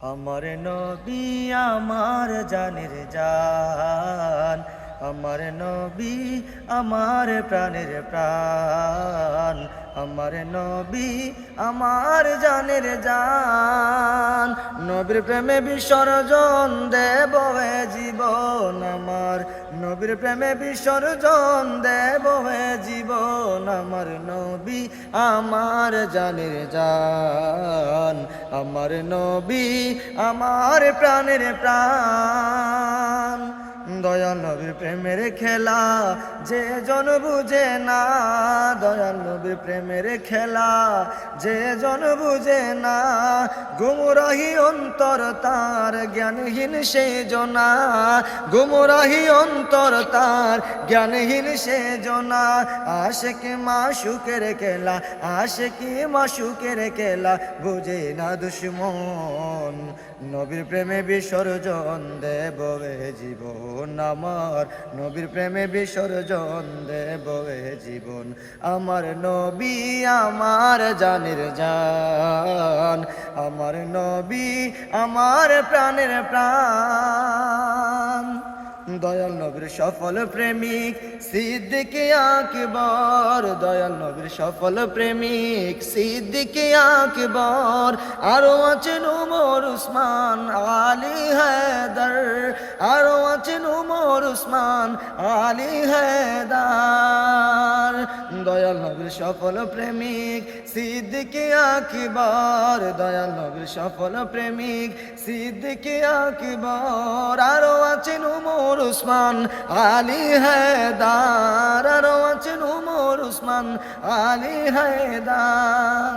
আমার নবী আমার জানের জান, আমার নবী আমার প্রাণের প্রাণ, আমার নবী আমার জানের জান। নবীর প্রেমে বিসর্জন দেব জীবন আমার, নবীর প্রেমে বিসর্জন দেব আমার নবী আমার জানের জান। আমার নবী আমার প্রাণের প্রাণ। দয়াল নবীর প্রেমের খেলা, যে জন বুঝে না, দয়াল নবীর প্রেমের খেলা, যে জন বুঝে না, গুমরাহি অন্তর তার জ্ঞানহীন সে জনা, গুমরাহি অন্তর তার জ্ঞানহীন সে জনা। আশেকে মাসুকের খেলা, আশেকে মাসুকের খেলা, বুঝে না দুশ্মন, নবীর প্রেমে বিসর্জন দেব হে জীবন আমার। নবীর প্রেমে বিসর্জন দেব জীবন। আমার নবী, আমার জানের জান। আমার নবী, আমার প্রাণের প্রাণ। দয়াল নবীর সফল প্রেমিক সিদ্দিকে আকবর। দয়াল নবীর সফল প্রেমিক সিদ্দিকে আকবর। আরও আছেন উমর উসমান আলী হায়দার। আরও আছেন উমর উসমান, আলী হায়দার দয়াল নবীর সফল প্রেমিক, সিদ্দিকে আকবর। দয়াল নবীর সফল প্রেমিক, সিদ্দিকে আকবর। আরও আছেন উমর উসমান, আলী হায়দার আরও আছেন উমর উসমান, আলী হায়দার